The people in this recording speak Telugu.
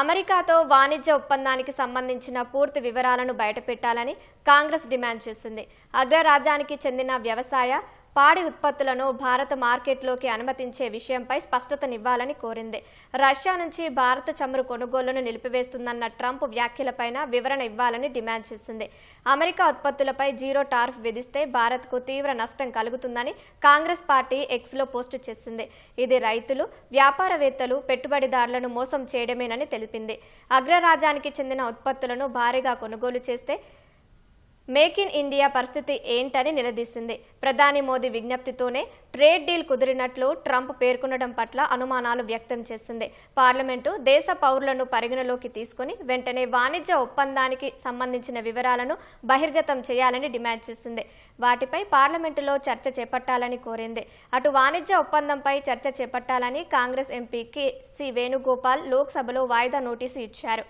అమెరికాతో వాణిజ్య ఒప్పందానికి సంబంధించిన పూర్తి వివరాలను బయటపెట్టాలని కాంగ్రెస్ డిమాండ్ చేసింది. అగ్రరాజ్యానికి చెందిన వ్యవసాయ పాడి ఉత్పత్తులను భారత మార్కెట్లోకి అనుమతించే విషయంపై స్పష్టతనివ్వాలని కోరింది. రష్యా నుంచి భారత చమురు కొనుగోలును నిలిపివేస్తుందన్న ట్రంప్ వ్యాఖ్యలపైన వివరణ ఇవ్వాలని డిమాండ్ చేసింది. అమెరికా ఉత్పత్తులపై జీరో టార్ఫ్ విధిస్తే భారత్కు తీవ్ర నష్టం కలుగుతుందని కాంగ్రెస్ పార్టీ ఎక్స్లో పోస్టు చేసింది. ఇది రైతులు వ్యాపారవేత్తలు పెట్టుబడిదారులను మోసం చేయడమేనని తెలిపింది. అగ్రరాజ్యానికి చెందిన ఉత్పత్తులను భారీగా కొనుగోలు చేస్తే మేక్ ఇన్ ఇండియా పరిస్థితి ఏంటని నిలదీసింది. ప్రధాని మోదీ విజ్ఞప్తితోనే ట్రేడ్ డీల్ కుదిరినట్లు ట్రంప్ పేర్కొనడం పట్ల అనుమానాలు వ్యక్తం చేసింది. పార్లమెంటు దేశ పౌరులను పరిగణలోకి తీసుకుని వెంటనే వాణిజ్య ఒప్పందానికి సంబంధించిన వివరాలను బహిర్గతం చేయాలని డిమాండ్ చేసింది. వాటిపై పార్లమెంటులో చర్చ చేపట్టాలని కోరింది. అటు వాణిజ్య ఒప్పందంపై చర్చ చేపట్టాలని Congress MP K C Venugopal లోక్సభలో వాయిదా నోటీసు ఇచ్చారు.